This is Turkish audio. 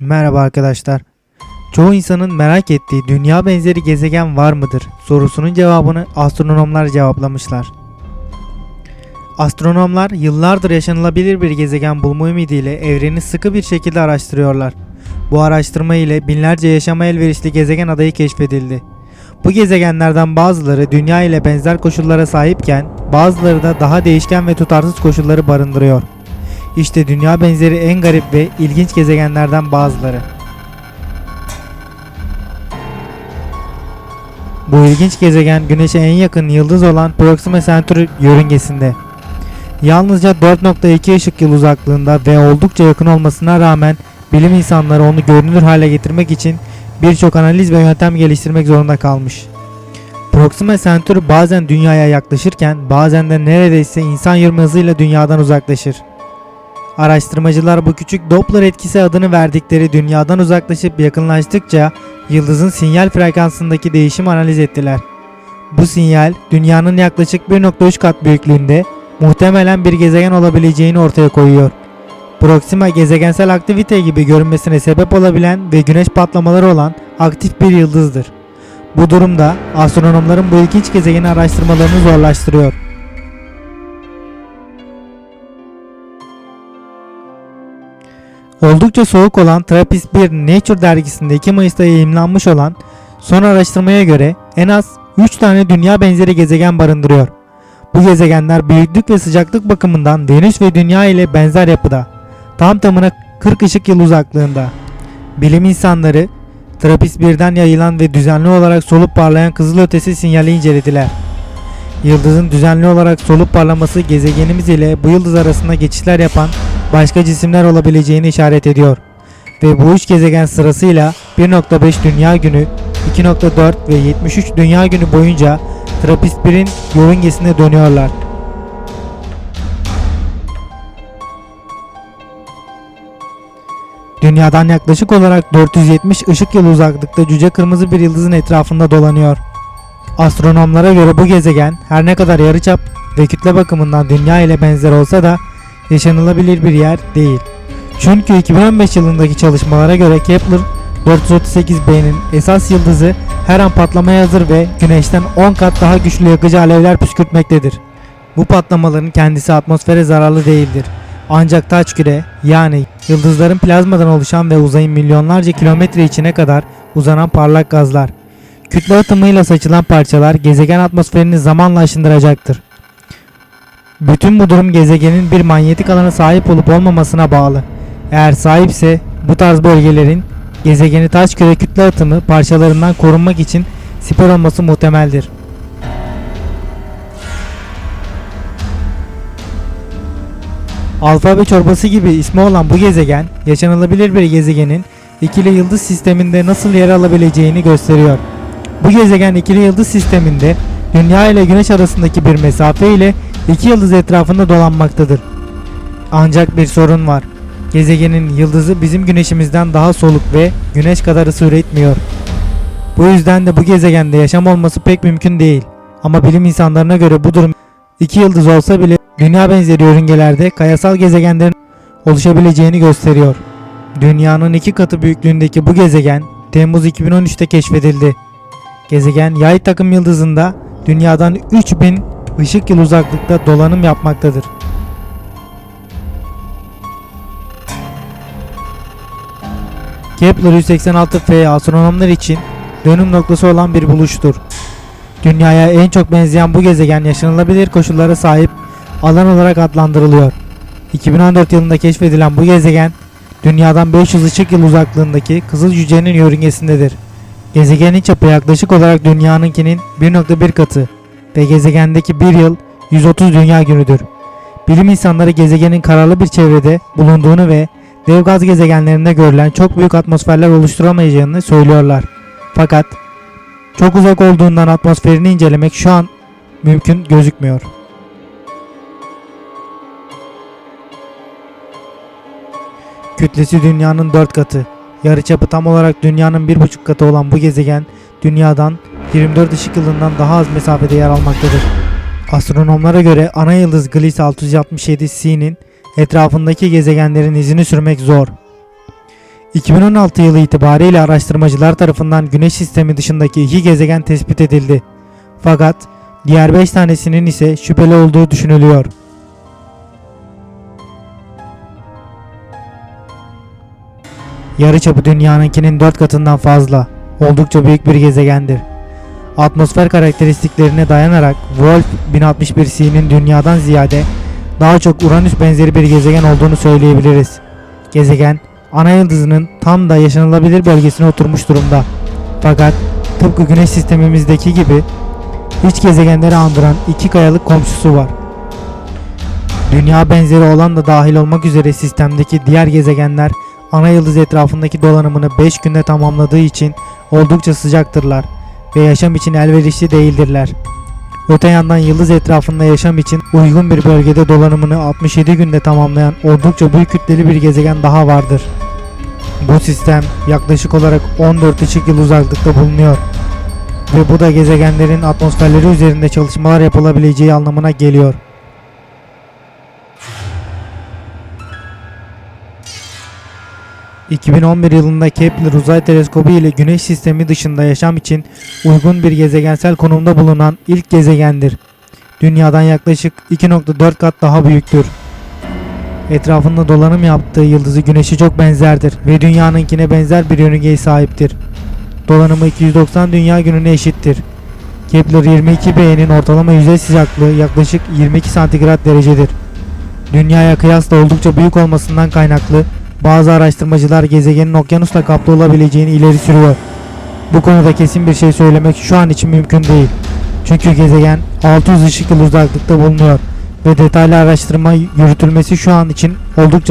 Merhaba arkadaşlar. Çoğu insanın merak ettiği dünya benzeri gezegen var mıdır sorusunun cevabını astronomlar cevaplamışlar. Astronomlar yıllardır yaşanılabilir bir gezegen bulma ümidiyle evreni sıkı bir şekilde araştırıyorlar. Bu araştırma ile binlerce yaşama elverişli gezegen adayı keşfedildi. Bu gezegenlerden bazıları dünya ile benzer koşullara sahipken bazıları da daha değişken ve tutarsız koşulları barındırıyor. İşte dünya benzeri en garip ve ilginç gezegenlerden bazıları. Bu ilginç gezegen Güneş'e en yakın yıldız olan Proxima Centauri yörüngesinde. Yalnızca 4.2 ışık yıl uzaklığında ve oldukça yakın olmasına rağmen bilim insanları onu görünür hale getirmek için birçok analiz ve yöntem geliştirmek zorunda kalmış. Proxima Centauri bazen dünyaya yaklaşırken bazen de neredeyse insan yürüme hızıyla dünyadan uzaklaşır. Araştırmacılar bu küçük Doppler etkisi adını verdikleri dünyadan uzaklaşıp yakınlaştıkça yıldızın sinyal frekansındaki değişim analiz ettiler. Bu sinyal dünyanın yaklaşık 1.3 kat büyüklüğünde muhtemelen bir gezegen olabileceğini ortaya koyuyor. Proxima gezegensel aktivite gibi görünmesine sebep olabilen ve güneş patlamaları olan aktif bir yıldızdır. Bu durumda astronomların bu ilginç gezegeni araştırmalarını zorlaştırıyor. Oldukça soğuk olan TRAPPIST-1 Nature dergisinde 2 Mayıs'ta yayımlanmış olan son araştırmaya göre en az 3 tane dünya benzeri gezegen barındırıyor. Bu gezegenler büyüklük ve sıcaklık bakımından Venüs ve Dünya ile benzer yapıda. Tam tamına 40 ışık yıl uzaklığında. Bilim insanları TRAPPIST-1'den yayılan ve düzenli olarak solup parlayan kızılötesi sinyali incelediler. Yıldızın düzenli olarak solup parlaması gezegenimiz ile bu yıldız arasında geçişler yapan başka cisimler olabileceğini işaret ediyor. Ve bu üç gezegen sırasıyla 1.5 Dünya Günü, 2.4 ve 73 Dünya Günü boyunca TRAPPIST-1'in yörüngesine dönüyorlar. Dünyadan yaklaşık olarak 470 ışık yılı uzaklıkta cüce kırmızı bir yıldızın etrafında dolanıyor. Astronomlara göre bu gezegen her ne kadar yarıçap ve kütle bakımından Dünya ile benzer olsa da yaşanılabilir bir yer değil. Çünkü 2015 yılındaki çalışmalara göre Kepler 438b'nin esas yıldızı her an patlamaya hazır ve Güneş'ten 10 kat daha güçlü yakıcı alevler püskürtmektedir. Bu patlamaların kendisi atmosfere zararlı değildir. Ancak taç küre yani yıldızların plazmadan oluşan ve uzayın milyonlarca kilometre içine kadar uzanan parlak gazlar. Kütle atımıyla saçılan parçalar gezegen atmosferini zamanla aşındıracaktır. Bütün bu durum gezegenin bir manyetik alana sahip olup olmamasına bağlı. Eğer sahipse bu tarz bölgelerin gezegeni taş küre kütle atımı parçalarından korunmak için siper olması muhtemeldir. Alfabe çorbası gibi ismi olan bu gezegen, yaşanılabilir bir gezegenin ikili yıldız sisteminde nasıl yer alabileceğini gösteriyor. Bu gezegen ikili yıldız sisteminde Dünya ile Güneş arasındaki bir mesafe ile iki yıldız etrafında dolanmaktadır. Ancak bir sorun var. Gezegenin yıldızı bizim güneşimizden daha soluk ve güneş kadar ısı üretmiyor. Bu yüzden de bu gezegende yaşam olması pek mümkün değil. Ama bilim insanlarına göre bu durum iki yıldız olsa bile dünya benzeri yörüngelerde kayasal gezegenlerin oluşabileceğini gösteriyor. Dünyanın iki katı büyüklüğündeki bu gezegen Temmuz 2013'te keşfedildi. Gezegen yay takım yıldızında dünyadan 3000 ışık yıl uzaklıkta dolanım yapmaktadır. Kepler 186f astronomlar için dönüm noktası olan bir buluştur. Dünyaya en çok benzeyen bu gezegen yaşanılabilir koşullara sahip alan olarak adlandırılıyor. 2014 yılında keşfedilen bu gezegen Dünyadan 500 ışık yıl uzaklığındaki Kızıl yörüngesindedir. Gezegenin çapı yaklaşık olarak dünyanınkinin 1.1 katı ve gezegendeki bir yıl 130 dünya günüdür. Bilim insanları gezegenin kararlı bir çevrede bulunduğunu ve dev gaz gezegenlerinde görülen çok büyük atmosferler oluşturamayacağını söylüyorlar. Fakat çok uzak olduğundan atmosferini incelemek şu an mümkün gözükmüyor. Kütlesi dünyanın 4 katı. Yarıçapı tam olarak dünyanın 1,5 katı olan bu gezegen dünyadan 24 ışık yılından daha az mesafede yer almaktadır. Astronomlara göre ana yıldız Gliese 667 c'nin etrafındaki gezegenlerin izini sürmek zor. 2016 yılı itibariyle araştırmacılar tarafından Güneş sistemi dışındaki iki gezegen tespit edildi. Fakat diğer 5 tanesinin ise şüpheli olduğu düşünülüyor. Yarıçapı dünyanınkinin 4 katından fazla. Oldukça büyük bir gezegendir. Atmosfer karakteristiklerine dayanarak Wolf 1061C'nin dünyadan ziyade daha çok Uranüs benzeri bir gezegen olduğunu söyleyebiliriz. Gezegen, ana yıldızının tam da yaşanılabilir bölgesine oturmuş durumda. Fakat tıpkı güneş sistemimizdeki gibi iç gezegenleri andıran iki kayalık komşusu var. Dünya benzeri olan da dahil olmak üzere sistemdeki diğer gezegenler ana yıldız etrafındaki dolanımını 5 günde tamamladığı için oldukça sıcaktırlar ve yaşam için elverişli değildirler. Öte yandan yıldız etrafında yaşam için uygun bir bölgede dolanımını 67 günde tamamlayan oldukça büyük kütleli bir gezegen daha vardır. Bu sistem yaklaşık olarak 14 ışık yılı uzaklıkta bulunuyor ve bu da gezegenlerin atmosferleri üzerinde çalışmalar yapılabileceği anlamına geliyor. ...2011 yılında Kepler uzay teleskobu ile Güneş sistemi dışında yaşam için uygun bir gezegensel konumda bulunan ilk gezegendir. Dünyadan yaklaşık 2.4 kat daha büyüktür. Etrafında dolanım yaptığı yıldızı Güneş'e çok benzerdir ve Dünya'nınkine benzer bir yörüngeye sahiptir. Dolanımı 290 Dünya gününe eşittir. Kepler 22b'nin ortalama yüzey sıcaklığı yaklaşık 22 santigrat derecedir. Dünyaya kıyasla oldukça büyük olmasından kaynaklı bazı araştırmacılar gezegenin okyanusla kaplı olabileceğini ileri sürüyor. Bu konuda kesin bir şey söylemek şu an için mümkün değil. Çünkü gezegen 600 ışık yılı uzaklıkta bulunuyor ve detaylı araştırma yürütülmesi şu an için oldukça